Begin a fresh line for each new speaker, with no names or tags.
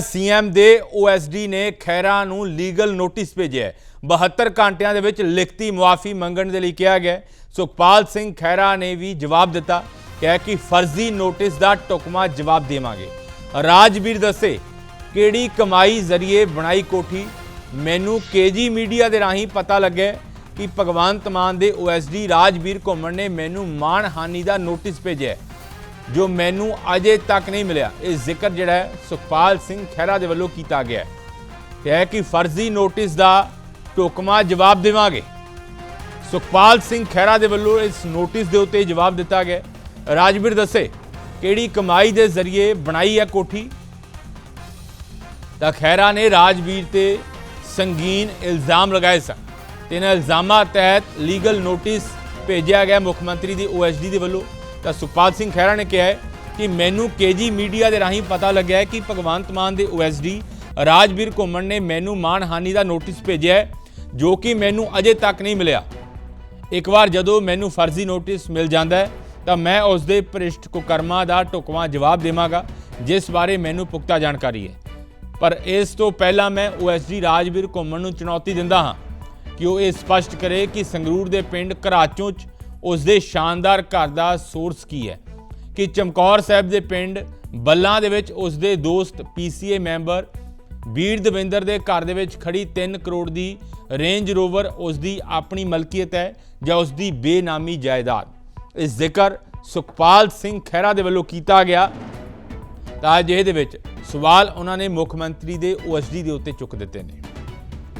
CM ਦੇ OSD ਨੇ ਖੈਰਾ ਨੂੰ ਲੀਗਲ ਨੋਟਿਸ ਭੇਜਿਆ ਹੈ। 72 ਘੰਟਿਆਂ ਦੇ ਵਿੱਚ ਲਿਖਤੀ ਮੁਆਫੀ ਮੰਗਣ ਦੇ ਲਈ ਕਿਹਾ ਗਿਆ ਸੁਖਪਾਲ ਸਿੰਘ ਖੈਰਾ ਨੇ ਵੀ ਜਵਾਬ ਦਿੱਤਾ ਕਿਹਾ ਕਿ ਫਰਜ਼ੀ ਨੋਟਿਸ ਦਾ ਟੁਕਮਾ ਜਵਾਬ ਦੇਵਾਂਗੇ। ਰਾਜਵੀਰ ਦੱਸੇ, ਕਿਹੜੀ ਕਮਾਈ ਜ਼ਰੀਏ ਬਣਾਈ ਕੋਠੀ? ਮੈਨੂੰ ਕੇਜੀ ਮੀਡੀਆ ਦੇ ਰਾਹੀਂ ਪਤਾ ਲੱਗਿਆ ਕਿ ਭਗਵੰਤ ਮਾਨ ਦੇ ਓਐਸਡੀ ਰਾਜਵੀਰ ਘੁੰਮਣ ਨੇ ਮੈਨੂੰ ਮਾਣਹਾਨੀ ਦਾ ਨੋਟਿਸ ਭੇਜਿਆ ਜੋ ਮੈਨੂੰ ਅਜੇ ਤੱਕ ਨਹੀਂ ਮਿਲਿਆ। ਇਹ ਜ਼ਿਕਰ ਜਿਹੜਾ ਹੈ ਸੁਖਪਾਲ ਸਿੰਘ ਖਹਿਰਾ ਦੇ ਵੱਲੋਂ ਕੀਤਾ ਗਿਆ ਹੈ। ਤੇ ਹੈ ਕਿ ਫਰਜ਼ੀ ਨੋਟਿਸ ਦਾ ਟੋਕਮਾ ਜਵਾਬ ਦੇਵਾਂਗੇ। ਸੁਖਪਾਲ ਸਿੰਘ ਖਹਿਰਾ ਦੇ ਵੱਲੋਂ ਇਸ ਨੋਟਿਸ ਦੇ ਉੱਤੇ ਜਵਾਬ ਦਿੱਤਾ ਗਿਆ ਰਾਜਵੀਰ, ਦੱਸੇ, ਕਿਹੜੀ ਕਮਾਈ ਦੇ ਜ਼ਰੀਏ ਬਣਾਈ ਹੈ ਕੋਠੀ? ਤਾਂ ਖਹਿਰਾ ਨੇ ਰਾਜਵੀਰ ਤੇ ਸੰਗੀਨ ਇਲਜ਼ਾਮ ਲਗਾਏ ਸਨ। ਤੇ ਇਹਨਾਂ ਇਲਜ਼ਾਮਾਂ ਤਹਿਤ ਲੀਗਲ ਨੋਟਿਸ ਭੇਜਿਆ ਗਿਆ ਮੁੱਖ ਮੰਤਰੀ ਦੀ ਓਐਸਡੀ ਦੇ ਵੱਲੋਂ। ਤਾਂ ਸੁਖਪਾਲ ਸਿੰਘ ਖਹਿਰਾ ਨੇ ਕਿਹਾ ਹੈ ਕਿ ਮੈਨੂੰ ਕੇਜੀ ਮੀਡੀਆ ਦੇ ਰਾਹੀਂ ਪਤਾ ਲੱਗਿਆ ਹੈ ਕਿ ਭਗਵੰਤ ਮਾਨ ਦੇ ਓਐਸਡੀ ਰਾਜਵੀਰ ਘੁੰਮਣ ਨੇ ਮੈਨੂੰ ਮਾਨਹਾਨੀ ਦਾ ਨੋਟਿਸ ਭੇਜਿਆ ਹੈ, ਜੋ ਕਿ ਮੈਨੂੰ ਅਜੇ ਤੱਕ ਨਹੀਂ ਮਿਲਿਆ। ਇੱਕ ਵਾਰ ਜਦੋਂ ਮੈਨੂੰ ਫਰਜ਼ੀ ਨੋਟਿਸ ਮਿਲ ਜਾਂਦਾ ਹੈ, ਤਾਂ ਮੈਂ ਉਸ ਦੇ ਭ੍ਰਿਸ਼ਟ ਕੁਕਰਮਾਂ ਦਾ ਢੁਕਵਾਂ ਜਵਾਬ ਦੇਵਾਂਗਾ, ਜਿਸ ਬਾਰੇ ਮੈਨੂੰ ਪੁਖਤਾ ਜਾਣਕਾਰੀ ਹੈ। ਪਰ ਇਸ ਤੋਂ ਪਹਿਲਾਂ ਮੈਂ ਓਐਸਡੀ ਰਾਜਵੀਰ ਘੁੰਮਣ ਨੂੰ ਚੁਣੌਤੀ ਦਿੰਦਾ ਹਾਂ ਕਿ ਉਹ ਇਹ ਸਪਸ਼ਟ ਕਰੇ ਕਿ ਸੰਗਰੂਰ ਦੇ ਪਿੰਡ ਘਰਾਚੋਂ 'ਚ ਉਸ ਦੇ ਸ਼ਾਨਦਾਰ ਘਰ ਦਾ ਸੋਰਸ ਕੀ ਹੈ? ਕਿ ਚਮਕੌਰ ਸਾਹਿਬ ਦੇ ਪਿੰਡ ਬੱਲਾਂ ਦੇ ਵਿੱਚ ਉਸ ਦੇ ਦੋਸਤ ਪੀਸੀਏ ਮੈਂਬਰ ਵੀਰ ਦਵਿੰਦਰ ਦੇ ਘਰ ਦੇ ਵਿੱਚ ਖੜੀ 3 ਕਰੋੜ ਦੀ ਰੇਂਜ ਰੋਵਰ ਉਸ ਦੀ ਆਪਣੀ ਮਲਕੀਅਤ ਹੈ ਜਾਂ ਉਸ ਦੀ ਬੇਨਾਮੀ ਜਾਇਦਾਦ। ਇਸ ਜ਼ਿਕਰ ਸੁਖਪਾਲ ਸਿੰਘ ਖਹਿਰਾ ਦੇ ਵੱਲੋਂ ਕੀਤਾ ਗਿਆ। ਤਾਂ ਅੱਜ ਦੇ ਵਿੱਚ ਸਵਾਲ ਉਹਨਾਂ ਨੇ ਮੁੱਖ ਮੰਤਰੀ ਦੇ ਓਐਸਡੀ ਦੇ ਉੱਤੇ ਚੁੱਕ ਦਿੱਤੇ ਨੇ।